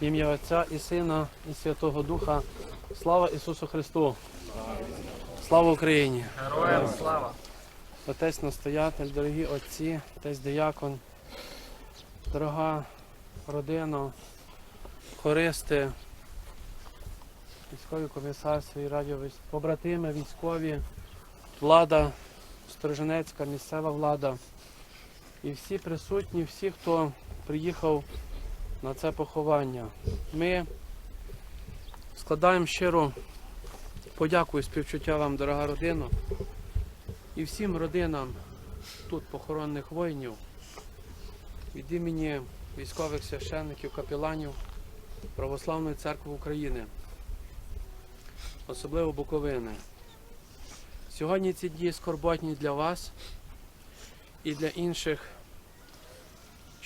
Ім'я Отця і Сина, і Святого Духа. Слава Ісусу Христу! Слава Україні! Героям слава! Отець настоятель, дорогі отці, отець диякон, дорога родина, хористи, військові комісарство і радіо, побратими, військові, влада, Сторожинецька, місцева влада і всі присутні, всі, хто приїхав на це поховання. Ми складаємо щиро подяку і співчуття вам, дорога родина і всім родинам тут похоронених воїнів від імені військових священників, капеланів Православної церкви України, особливо Буковини. Сьогодні ці дні скорботні для вас і для інших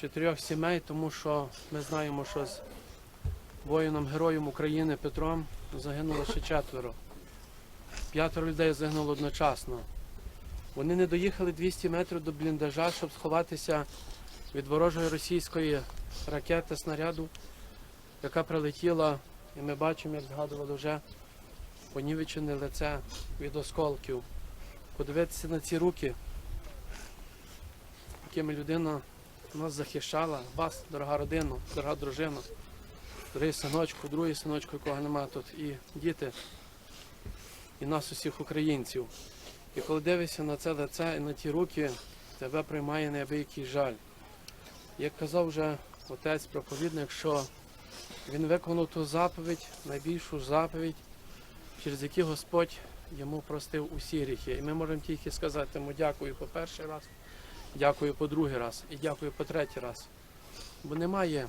чотирьох сімей, тому що ми знаємо, що з воїном героєм України Петром загинуло ще четверо. П'ятеро людей загинуло одночасно. Вони не доїхали 200 метрів до бліндажа, щоб сховатися від ворожої російської ракети, снаряду, яка прилетіла, і ми бачимо, як згадували вже понівечене лице від осколків. Подивитися на ці руки, якими людина нас захищала, вас, дорога родина, дорога дружина, дорогий синочку, другий синочку, якого немає тут, і діти, і нас усіх українців. І коли дивишся на це лице і на ті руки, тебе приймає неабиякий жаль. Як казав вже отець проповідник, що він виконав ту заповідь, найбільшу заповідь, через яку Господь йому простив усі гріхи. І ми можемо тільки сказати йому дякую по перший раз, дякую по другий раз і дякую по третій раз. Бо немає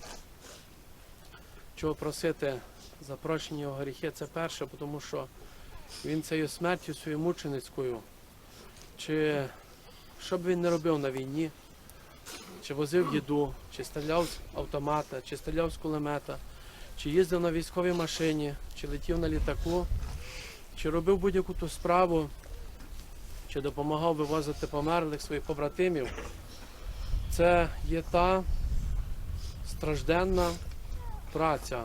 чого просити за прощення його гріхи. Це перше, тому що він цією смертю своєю мученицькою, чи що б він не робив на війні, чи возив їду, чи стріляв з автомата, чи стріляв з кулемета, чи їздив на військовій машині, чи летів на літаку, чи робив будь-яку ту справу, чи допомагав вивозити померлих своїх побратимів, це є та стражденна праця.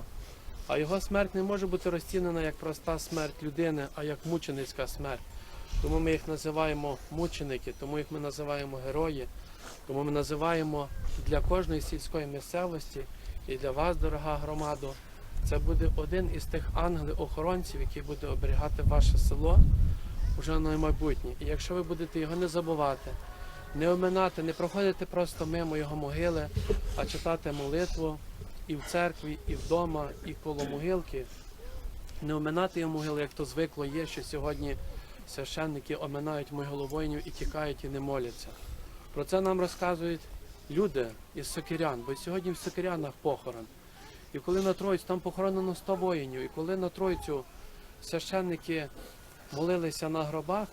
А його смерть не може бути розцінена як проста смерть людини, а як мученицька смерть. Тому ми їх називаємо мученики, тому їх ми називаємо герої, тому ми називаємо для кожної сільської місцевості і для вас, дорога громадо, це буде один із тих ангелів-охоронців, який буде оберігати ваше село вже на майбутнє. І якщо ви будете його не забувати, не оминати, не проходити просто мимо його могили, а читати молитву і в церкві, і вдома, і коло могилки, не оминати його могили, як то звикло є, що сьогодні священники оминають могилу воїнів і тікають і не моляться. Про це нам розказують люди із Сокирян, бо сьогодні в Сокирянах похорон. І коли на Троїцю там похоронено 100 воїнів, і коли на Троїцю священники молилися на гробах,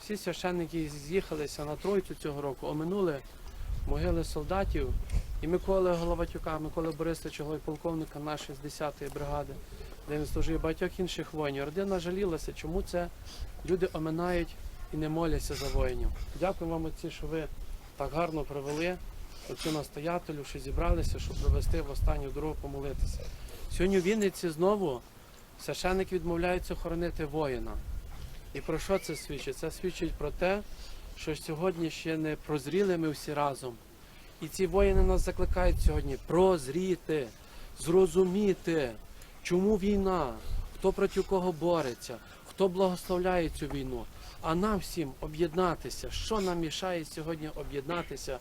всі священники з'їхалися на Троїцю цього року, оминули могили солдатів і Миколи Головатюка, Миколи Борисовича, полковника нашої з 10-ї бригади, де він служив, і багатьох інших воїнів. Родина жалілася, чому це люди оминають і не моляться за воїнів. Дякую вам, отці, що ви так гарно провели оцю настоятелю, що зібралися, щоб провести в останню дорогу помолитися. Сьогодні в Вінниці знову священник відмовляється хоронити воїна. І про що це свідчить? Це свідчить про те, що сьогодні ще не прозріли ми всі разом. І ці воїни нас закликають сьогодні прозріти, зрозуміти, чому війна, хто проти кого бореться, хто благословляє цю війну. А нам всім об'єднатися. Що нам мішає сьогодні об'єднатися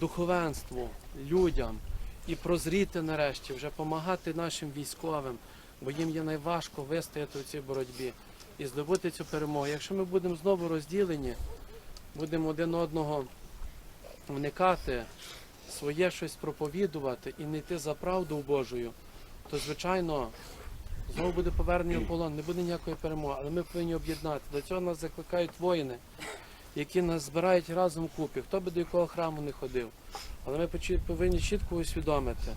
духовенству, людям і прозріти нарешті, вже допомагати нашим військовим, бо їм є найважко вистояти у цій боротьбі і здобути цю перемогу. Якщо ми будемо знову розділені, будемо один одного вникати, своє щось проповідувати і не йти за правду Божою, то звичайно знову буде повернення в полон, не буде ніякої перемоги, але ми повинні об'єднати. До цього нас закликають воїни, які нас збирають разом в купі, хто би до якого храму не ходив. Але ми повинні чітко усвідомити.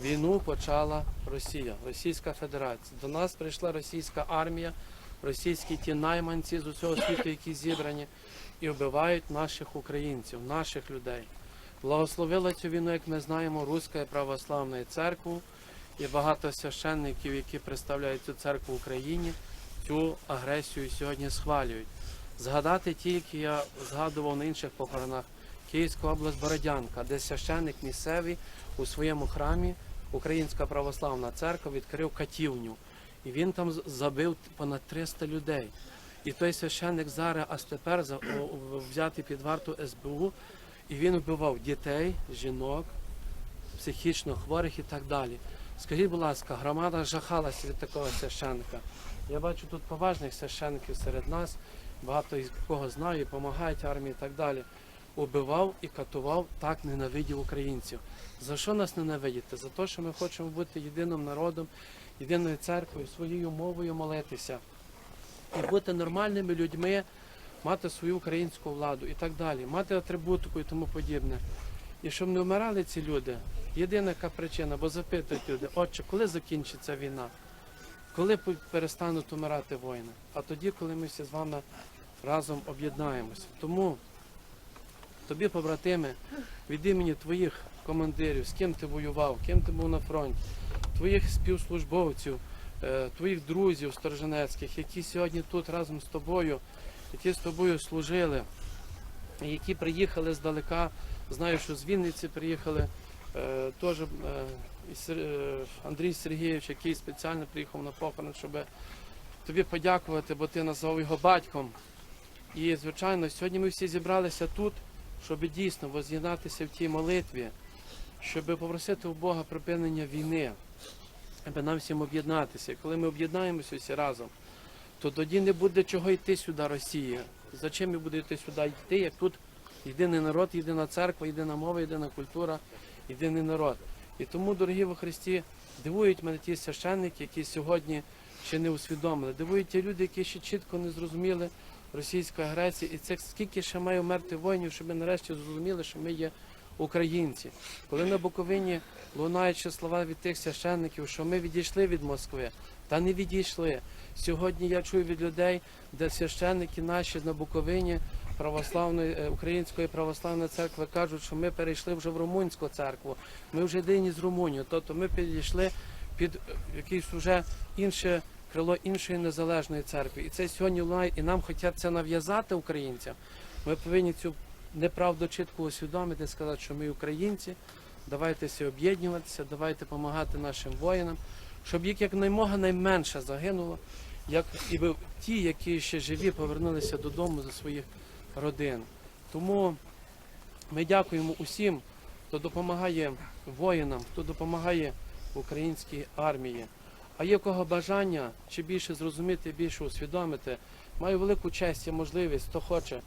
Війну почала Росія, Російська Федерація. До нас прийшла російська армія, російські ті найманці з усього світу, які зібрані, і вбивають наших українців, наших людей. Благословила цю війну, як ми знаємо, Руська православна церква і багато священників, які представляють цю церкву в Україні, цю агресію сьогодні схвалюють. Згадати тільки я згадував на інших похоронах Київська область Бородянка, де священник місцевий у своєму храмі Українська православна церква відкрив катівню. І він там забив понад 300 людей. І той священник зараз, аж тепер взятий під варту СБУ, і він вбивав дітей, жінок, психічно хворих і так далі. Скажіть, будь ласка, громада жахалася від такого священника. Я бачу тут поважних священників серед нас, багато кого знаю, і допомагають армії і так далі. Убивав і катував, так ненавидів українців. За що нас ненавидіти? За те, що ми хочемо бути єдиним народом, єдиною церквою, своєю мовою молитися і бути нормальними людьми, мати свою українську владу і так далі, мати атрибутику і тому подібне. І щоб не вмирали ці люди, єдина яка причина, бо запитують люди, отче, коли закінчиться війна? Коли перестануть умирати воїни? А тоді, коли ми всі з вами разом об'єднаємося. Тому тобі, побратими, від імені твоїх командирів, з ким ти воював, ким ти був на фронті, твоїх співслужбовців, е, твоїх друзів стороженецьких, які сьогодні тут разом з тобою, які з тобою служили, які приїхали здалека. Знаю, що з Вінниці приїхали е, теж е, Андрій Сергійович, який спеціально приїхав на похорон, щоб тобі подякувати, бо ти назвав його батьком. І, звичайно, сьогодні ми всі зібралися тут, щоб дійсно воз'єднатися в тій молитві, щоб попросити у Бога припинення війни, аби нам всім об'єднатися. Коли ми об'єднаємося всі разом, то тоді не буде чого йти сюди, Росія. Зачем ми буде йти сюди йти, як тут єдиний народ, єдина церква, єдина мова, єдина культура, єдиний народ. І тому, дорогі во Христі, дивують мене ті священники, які сьогодні ще не усвідомили. Дивують ті люди, які ще чітко не зрозуміли російської агресії. І це скільки ще має вмерти воїнів, щоб ми нарешті зрозуміли, що ми є українці. Коли на Буковині лунають ще слова від тих священників, що ми відійшли від Москви, та не відійшли. Сьогодні я чую від людей, де священники наші на Буковині православної е, української православної церкви кажуть, що ми перейшли вже в румунську церкву. Ми вже єдині з Румунії. Тобто ми підійшли під якийсь уже інше крило іншої незалежної церкви. І це сьогодні лунає, і нам хочуть це нав'язати українцям. Ми повинні цю неправду чітко усвідомити, сказати, що ми українці. Давайте всі об'єднуватися, давайте допомагати нашим воїнам, щоб їх якнаймога найменше загинуло, як і ті, які ще живі, повернулися додому до своїх родин. Тому ми дякуємо усім, хто допомагає воїнам, хто допомагає українській армії. А є кого бажання чи більше зрозуміти, більше усвідомити. Маю велику честь і можливість, хто хоче,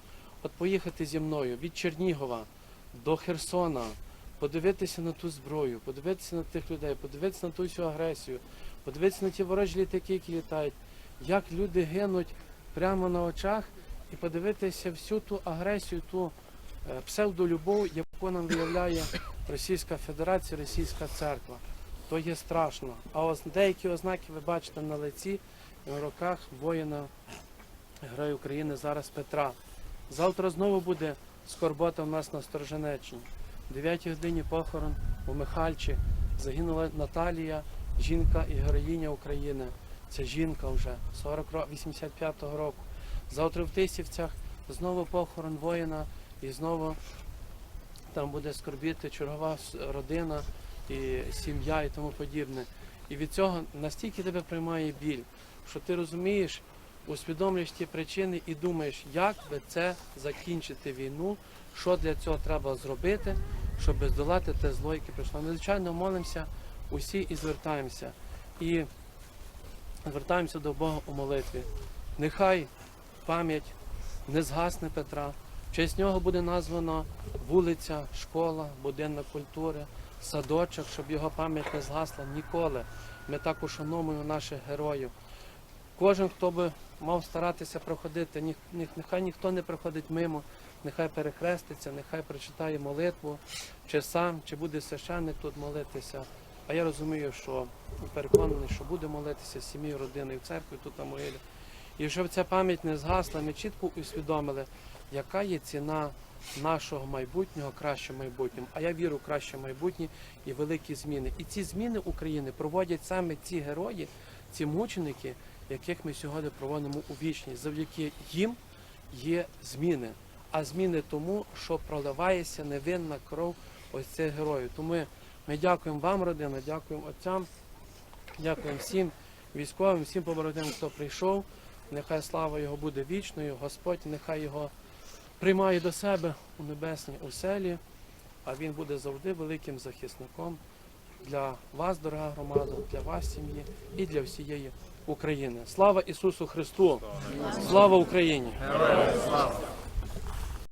от поїхати зі мною від Чернігова до Херсона, подивитися на ту зброю, подивитися на тих людей, подивитися на ту всю агресію, подивитися на ті ворожі літаки, які літають, як люди гинуть прямо на очах, і подивитися всю ту агресію, ту е, псевдолюбов, яку нам виявляє Російська Федерація, Російська церква. То є страшно. А деякі ознаки ви бачите на лиці в руках воїна Героя України зараз Петра. Завтра знову буде скорбота в нас на Стороженеччині. В 9 годині похорон у Михальчі загинула Наталія, жінка і героїня України. Це жінка вже 40 ро- 85-го року. Завтра в Тисівцях знову похорон воїна і знову там буде скорбіти чергова родина і сім'я і тому подібне. І від цього настільки тебе приймає біль, що ти розумієш, усвідомлюєш ті причини і думаєш, як би це закінчити війну, що для цього треба зробити, щоб здолати те зло, яке прийшло. Ми, звичайно, молимося усі і звертаємося. І звертаємося до Бога у молитві. Нехай пам'ять не згасне Петра. В честь нього буде названа вулиця, школа, будинок культури, садочок, щоб його пам'ять не згасла ніколи. Ми так ушановуємо наших героїв. Кожен, хто би мав старатися проходити, ні- ні- нехай ніхто не проходить мимо, нехай перехреститься, нехай прочитає молитву, чи сам, чи буде священник тут молитися. А я розумію, що переконаний, що буде молитися з сім'єю, родиною в церкві тут на могилі. І щоб ця пам'ять не згасла, ми чітко усвідомили, яка є ціна нашого майбутнього, кращого майбутнього. А я вірю в краще майбутнє і великі зміни. І ці зміни України проводять саме ці герої, ці мученики, яких ми сьогодні проводимо у вічність. Завдяки їм є зміни. А зміни тому, що проливається невинна кров ось цих героїв. Тому ми, дякуємо вам, родина, дякуємо отцям, дякуємо всім військовим, всім побратимам, хто прийшов. Нехай слава його буде вічною. Господь нехай його приймає до себе у небесній оселі, а він буде завжди великим захисником для вас, дорога громада, для вас, сім'ї і для всієї України. Слава Ісусу Христу! Слава Україні! Героям слава!